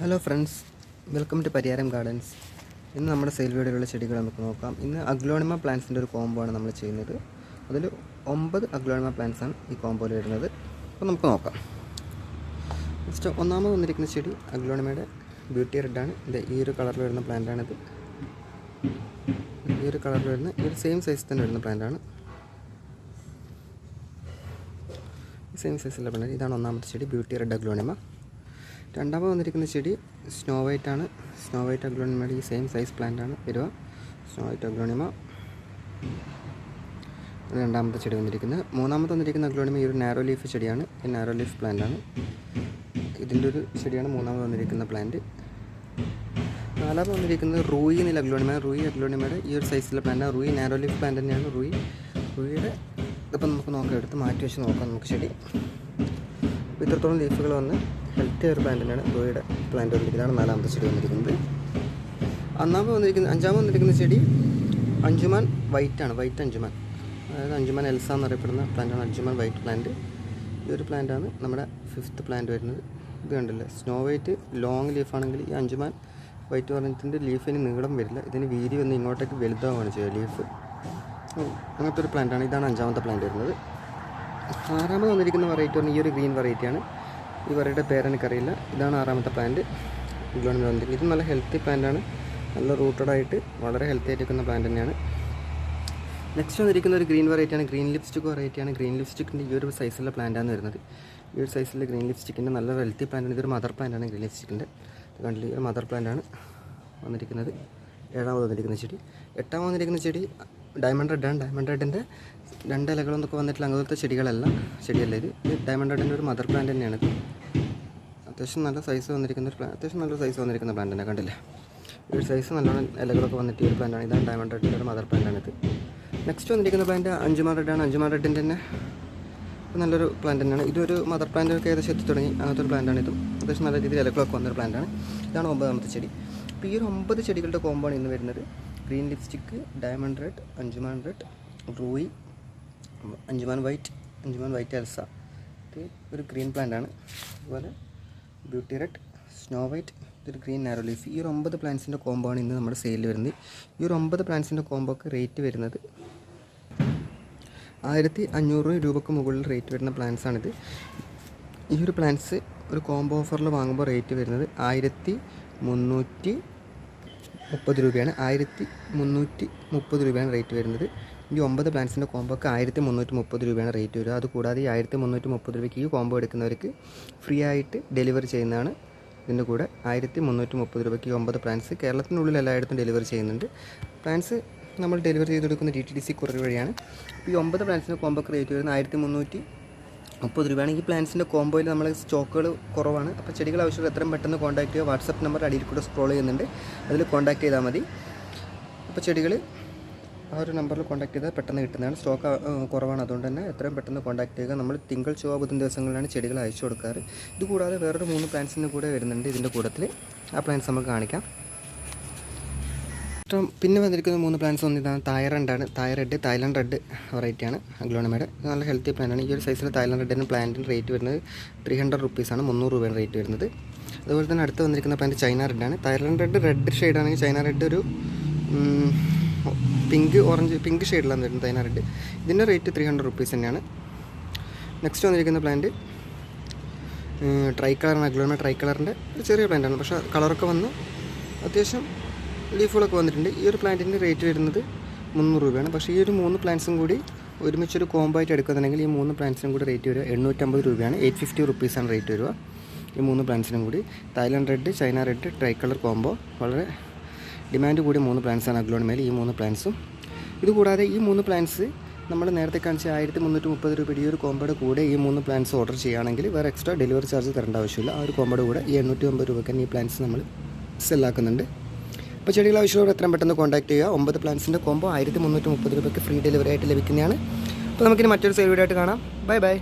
Hello friends welcome to Pariyaram gardens ഇന്ന് നമ്മുടെ sale വീഡിയോയിലുള്ള ചെടികൾ നമുക്ക് നോക്കാം. ഇന്ന് അഗ്ലോണിമ പ്ലാന്റ്സിന്റെ ഒരു കോംബോ ആണ് നമ്മൾ ചെയ്യുന്നത്. അതിൽ ഒമ്പത് അഗ്ലോണിമ പ്ലാന്റ്സ് ആണ് ഈ കോംബോയിൽ വരുന്നത് അപ്പോൾ നമുക്ക് നോക്കാം. ഫസ്റ്റ് ഒന്നാമത് വന്നിരിക്കുന്ന ചെടി അഗ്ലോണിമയുടെ ബ്യൂട്ടി റെഡാണ് ഇത് ഈ ഒരു കളറിൽ വരുന്ന പ്ലാന്റാണിത് ഈ ഒരു കളറിൽ വരുന്ന ഈ ഒരു സെയിം സൈസ് തന്നെ വരുന്ന പ്ലാന്റാണ് സെയിം സൈസിലുള്ള പ്ലാന്റ് ഇതാണ് ഒന്നാമത്തെ ചെടി ബ്യൂട്ടി റെഡ് അഗ്ലോണിമ രണ്ടാമത് വന്നിരിക്കുന്ന ചെടി സ്നോ വൈറ്റ് ആണ്. സ്നോ വൈറ്റ് അഗ്ലോണിമയുടെ ഈ സെയിം സൈസ് പ്ലാന്റ് ആണ് വരിക സ്നോ വൈറ്റ് അഗ്ലോണിമ രണ്ടാമത്തെ ചെടി വന്നിരിക്കുന്നത് മൂന്നാമത്തെ വന്നിരിക്കുന്ന അഗ്ലോണിമ ഈ ഒരു നാരോ ലീഫ് ചെടിയാണ്. ഈ നാരോ ലീഫ് പ്ലാന്റ് ആണ്. ഇതിന്റെ ഒരു ചെടിയാണ് മൂന്നാമത് വന്നിരിക്കുന്ന പ്ലാന്റ് നാലാമത് വന്നിരിക്കുന്നത് റൂയി എന്നുള്ള അഗ്ലോണിമ റൂയി അഗ്ലോണിമയുടെ ഈ ഒരു സൈസിലെ പ്ലാന്റ് റൂയി നാരോ ലീഫ് പ്ലാന്റ് തന്നെയാണ് റൂയി. റൂയിയുടെ ഇതിപ്പോൾ നമുക്ക് നോക്കാം. എടുത്ത് മാറ്റി വെച്ച് നോക്കാം നമുക്ക് ചെടി. ഇത്രത്തോളം ലീഫുകൾ വന്ന് ഹെൽത്തി ഒരു തന്നെയാണ് ഗോയുടെ പ്ലാന്റ് വന്നിരിക്കുന്നതാണ് നാലാമത്തെ ചെടി വന്നിരിക്കുന്നത്. ഒന്നാമത് വന്നിരിക്കുന്ന അഞ്ചാമത് വന്നിരിക്കുന്ന ചെടി അഞ്ചുമാൻ വൈറ്റ് ആണ്. വൈറ്റ് അഞ്ചുമാൻ. അതായത് അഞ്ചുമാൻ എൽസ എന്നറിയപ്പെടുന്ന പ്ലാന്റാണ് അഞ്ചുമാൻ വൈറ്റ് പ്ലാന്റ് ഈ ഒരു പ്ലാന്റാണ് നമ്മുടെ ഫിഫ്ത്ത് പ്ലാന്റ് വരുന്നത്. ഇത് കണ്ടില്ലേ? സ്നോ വൈറ്റ് ലോങ് ലീഫാണെങ്കിൽ ഈ അഞ്ചുമാൻ വൈറ്റ് പറഞ്ഞതിന്റെ ലീഫിന് നീളം വരില്ല. ഇതിന് വീതി വന്ന് ഇങ്ങോട്ടേക്ക് വലുതാവുകയാണ് ചെയ്യുക ലീഫ് അങ്ങനത്തെ ഒരു പ്ലാന്റാണ് ഇതാണ് അഞ്ചാമത്തെ പ്ലാന്റ് വരുന്നത്. ആറാമത് വന്നിരിക്കുന്ന വെറൈറ്റി പറഞ്ഞാൽ ഈ ഒരു ഗ്രീൻ വെറൈറ്റിയാണ് വെറൈറ്റിയുടെ പേരെനിക്കറിയില്ല ഇതാണ് ആറാമത്തെ പ്ലാന്റ് ഗ്ലോണി വന്നിരിക്കുന്നത് ഇത് നല്ല ഹെൽത്തി പ്ലാന്റാണ് നല്ല റൂട്ടഡ് ആയിട്ട് വളരെ ഹെൽത്തി ആയിട്ടിരിക്കുന്ന പ്ലാന്റ് തന്നെയാണ്. നെക്സ്റ്റ് വന്നിരിക്കുന്ന ഒരു ഗ്രീൻ വെറൈറ്റിയാണ് ഗ്രീൻ ലിപ്സ്റ്റിക് വെറൈറ്റിയാണ് ഗ്രീൻ ലിപ്സ്റ്റിക്കിന്റെ ഈ ഒരു സൈസിലുള്ള പ്ലാന്റാണ് വരുന്നത്. ഈ ഒരു സൈസിലെ ഗ്രീൻ ലിപ്സ്റ്റിക്കിന്റെ നല്ല ഹെൽത്തി പ്ലാന്റാണ് ഇതൊരു മദർ പ്ലാന്റാണ് ഗ്രീൻ ലിപ്സ്റ്റിക്കിന്റെ കണ്ടില്ല? ഈ ഒരു മദർ പ്ലാന്റാണ് വന്നിരിക്കുന്നത്. ഏഴാമത് വന്നിരിക്കുന്ന ചെടി. എട്ടാമത് വന്നിരിക്കുന്ന ചെടി ഡയമണ്ട് റെഡാണ് ഡയമണ്ട് റെഡിന്റെ രണ്ട് ഇലകളൊന്നൊക്കെ വന്നിട്ടില്ല അങ്ങനത്തെ ചെടികളല്ല ചെടിയല്ല ഇത്? ഡയമണ്ട് റെഡിന്റെ ഒരു മദർ പ്ലാന്റ് തന്നെയാണ്. അത്യാവശ്യം നല്ല സൈസ് വന്നിരിക്കുന്ന ഒരു പ്ലാൻ അത്യാവശ്യം നല്ല സൈസ് വന്നിരിക്കുന്ന പ്ലാന്റ് തന്നെ കണ്ടില്ല? ഒരു സൈസ് നല്ലോണം ഇലകളൊക്കെ വന്നിട്ട് ഈ ഒരു പ്ലാന്റാണ് ഇതാണ് ഡയമണ്ട് റെഡിന്റെ ഒരു മദർ പ്ലാന്റാണിത് നെക്സ്റ്റ് വന്നിരിക്കുന്ന പ്ലാന്റ് അഞ്ചുമാർ റെഡാണ് അഞ്ചുമാർ റെഡിന്റെ തന്നെ നല്ലൊരു പ്ലാന്റ് തന്നെയാണ്. ഇതൊരു മദർ പ്ലാന്റ് ഒക്കെ ഏകദേശം എത്തി തുടങ്ങി. അങ്ങനത്തെ ഒരു പ്ലാന്റാണ് ഇതും. അത്യാവശ്യം നല്ല രീതിയിൽ ഇലകളൊക്കെ വന്നൊരു പ്ലാന്റാണ് ഇതാണ് ഒമ്പതാമത്തെ ചെടി. അപ്പോൾ ഈ ഒരു ഒമ്പത് ചെടികളുടെ കോമ്പാണ് ഇന്ന് വരുന്നത്. ഗ്രീൻ ലിപ്സ്റ്റിക്ക് ഡയമണ്ട് റെഡ് അഞ്ചുമാൻ റെഡ് റൂയി അഞ്ചുമാൻ വൈറ്റ് അഞ്ചുമാൻ വൈറ്റ് എൽസ ഇത് ഒരു ഗ്രീൻ പ്ലാന്റ് ആണ്. അതുപോലെ ബ്യൂട്ടി റെഡ് സ്നോ വൈറ്റ് ഇതൊരു ഗ്രീൻ നാരോ ലീഫ് ഈ ഒരു ഒമ്പത് പ്ലാന്റ്സിന്റെ കോമ്പോ ആണ് ഇന്ന് നമ്മുടെ സെയിലിൽ വരുന്നത്. ഈ ഒരു ഒമ്പത് പ്ലാന്റ്സിന്റെ കോമ്പോക്ക് റേറ്റ് വരുന്നത് ആയിരത്തി അഞ്ഞൂറ് രൂപക്ക് മുകളിൽ റേറ്റ് വരുന്ന പ്ലാന്റ്സ് ആണിത്. ഈ ഒരു പ്ലാന്റ്സ് ഒരു കോംബോ ഓഫറിൽ വാങ്ങുമ്പോൾ റേറ്റ് വരുന്നത് ആയിരത്തി മുന്നൂറ്റി മുപ്പത് രൂപയാണ്. ആയിരത്തി മുന്നൂറ്റി മുപ്പത് രൂപയാണ് റേറ്റ് വരുന്നത്. ഈ ഒമ്പത് പ്ലാൻസിന്റെ കോമ്പോക്ക് ആയിരത്തി മുന്നൂറ്റി മുപ്പത് രൂപയാണ് റേറ്റ് വരിക. അതുകൂടാതെ ഈ ആയിരത്തി മുന്നൂറ്റി മുപ്പത് രൂപയ്ക്ക് ഈ കോംബോ എടുക്കുന്നവർക്ക് ഫ്രീ ആയിട്ട് ഡെലിവറി ചെയ്യുന്നതാണ് ഇതിന്റെ കൂടെ. ആയിരത്തി മുന്നൂറ്റി മുപ്പത് രൂപയ്ക്ക് ഈ ഒമ്പത് പ്ലാൻസ് കേരളത്തിനുള്ളിൽ എല്ലായിടത്തും ഡെലിവറി ചെയ്യുന്നുണ്ട്. പ്ലാൻസ് നമ്മൾ ഡെലിവറി ചെയ്ത് കൊടുക്കുന്ന ഡി ടി ഡി സി കുറവ് വഴിയാണ്. ഈ ഒമ്പത് പ്ലാൻസിന്റെ കോമ്പോക്ക് റേറ്റ് വരുന്നത് ആയിരത്തി മുന്നൂറ്റി മുപ്പത് രൂപയാണെങ്കിൽ പ്ലാൻസിന്റെ കോമ്പോയിൽ നമ്മൾ സ്റ്റോക്കുകൾ കുറവാണ്. അപ്പോൾ ചെടികൾ ആവശ്യമുള്ള എത്രയും പെട്ടെന്ന് കോൺടാക്ട് ചെയ്യുക. വാട്സപ്പ് നമ്പർ അടിയിൽ കൂടെ സ്ക്രോൾ ചെയ്യുന്നുണ്ട്. അതിൽ കോൺടാക്ട് ചെയ്താൽ മതി. അപ്പോൾ ചെടികൾ ആ ഒരു നമ്പറിൽ കോൺടാക്ട് ചെയ്താൽ പെട്ടെന്ന് കിട്ടുന്നതാണ്. സ്റ്റോക്ക് കുറവാണ്. അതുകൊണ്ട് തന്നെ എത്രയും പെട്ടെന്ന് കോൺടാക്ട് ചെയ്യുക. നമ്മൾ തിങ്കൾ ചൊവ്വ ബുധൻ ദിവസങ്ങളിലാണ് ചെടികൾ അയച്ചു കൊടുക്കാറ്. ഇതുകൂടാതെ വേറൊരു മൂന്ന് പ്ലാൻസിന്റെ കൂടെ വരുന്നുണ്ട് ഇതിന്റെ കൂട്ടത്തിൽ ആ പ്ലാന്റ്സ് നമുക്ക് കാണിക്കാം. ഇഷ്ടം പിന്നെ വന്നിരിക്കുന്ന മൂന്ന് പ്ലാന്റ്സ് ഒന്ന് ഇതാണ്. തായ് റെഡാണ് തായ് റെഡ് തായ്ലൻഡ് റെഡ് വെറൈറ്റിയാണ് അഗ്ലോണമയുടെ. നല്ല ഹെൽത്തി പ്ലാന്റാണ് ഈ ഒരു സൈസിൽ തായ്ലൻഡ് റെഡിന് പ്ലാന്റിന് റേറ്റ് വരുന്നത് ത്രീ ഹൺഡ്രഡ് റുപ്പീസാണ് മുന്നൂറ് രൂപയാണ് റേറ്റ് വരുന്നത്. അതുപോലെ തന്നെ അടുത്ത് വന്നിരിക്കുന്ന പ്ലാന്റ് ചൈന റെഡാണ് തായ്ലൻഡ് റെഡ് റെഡ് ഷെയ്ഡാണെങ്കിൽ ചൈന റെഡ് ഒരു പിങ്ക് ഓറഞ്ച് പിങ്ക് ഷെയ്ഡിലാണ് വരുന്നത് ചൈന റെഡ് ഇതിന്റെ റേറ്റ് ത്രീ ഹൺഡ്രഡ് റുപ്പീസ് തന്നെയാണ്. നെക്സ്റ്റ് വന്നിരിക്കുന്ന പ്ലാന്റ് ട്രൈ കളറാണ് അഗ്ലോണ ട്രൈ കളറിന്റെ ഒരു ചെറിയ പ്ലാന്റാണ് പക്ഷേ കളറൊക്കെ വന്ന് അത്യാവശ്യം ലീഫുകളൊക്കെ വന്നിട്ടുണ്ട്. ഈ ഒരു പ്ലാന്റിന്റെ റേറ്റ് വരുന്നത് മുന്നൂറ് രൂപയാണ്. പക്ഷേ ഈ ഒരു മൂന്ന് പ്ലാന്റ്സും കൂടി ഒരുമിച്ചൊരു കോംബോ ആയിട്ട് എടുക്കുന്നുണ്ടെങ്കിൽ ഈ മൂന്ന് പ്ലാന്റ്സിനും കൂടി റേറ്റ് വരിക എണ്ണൂറ്റമ്പത് രൂപയാണ്. എയ്റ്റ് ഫിഫ്റ്റി റുപ്പീസാണ് റേറ്റ് വരിക ഈ മൂന്ന് പ്ലാന്റ്സിനും കൂടി. Thailand red China red tri colour combo വളരെ ഡിമാൻഡ് കൂടിയ മൂന്ന് പ്ലാന്റ്സാണ് മേലെ ഈ മൂന്ന് പ്ലാന്റ്സും ഇതുകൂടാതെ ഈ മൂന്ന് പ്ലാന്റ്സ് നമ്മൾ നേരത്തെ കാണിച്ച ആയിരത്തി മുന്നൂറ്റി മുപ്പത് രൂപയുടെ ഈ ഒരു കോമ്പോയുടെ കൂടെ ഈ മൂന്ന് പ്ലാന്റ്സ് ഓർഡർ ചെയ്യുകയാണെങ്കിൽ വേറെ എക്സ്ട്രാ ഡെലിവറി ചാർജ് തരേണ്ട ആവശ്യമില്ല. ആ ഒരു കോമ്പോയുടെ കൂടെ ഈ എണ്ണൂറ്റി ഒമ്പത് രൂപയ്ക്ക് ഈ പ്ലാന്റ്സ് നമ്മൾ സെല്ലാക്കുന്നുണ്ട് അപ്പോൾ ചെടികൾ ആവശ്യമുള്ളവർ എത്രയും പെട്ടെന്ന് കോൺടാക്ട് ചെയ്യുക. ഒമ്പത് പ്ലാൻസിന്റെ കോമ്പോ ആയിരത്തി മുന്നൂറ്റി മുപ്പത് രൂപയ്ക്ക് ഫ്രീ ഡെലിവറി ആയിട്ട് ലഭിക്കുന്നതാണ്. അപ്പോൾ നമുക്കിനി മറ്റൊരു ആയിട്ട് കാണാം. Bye bye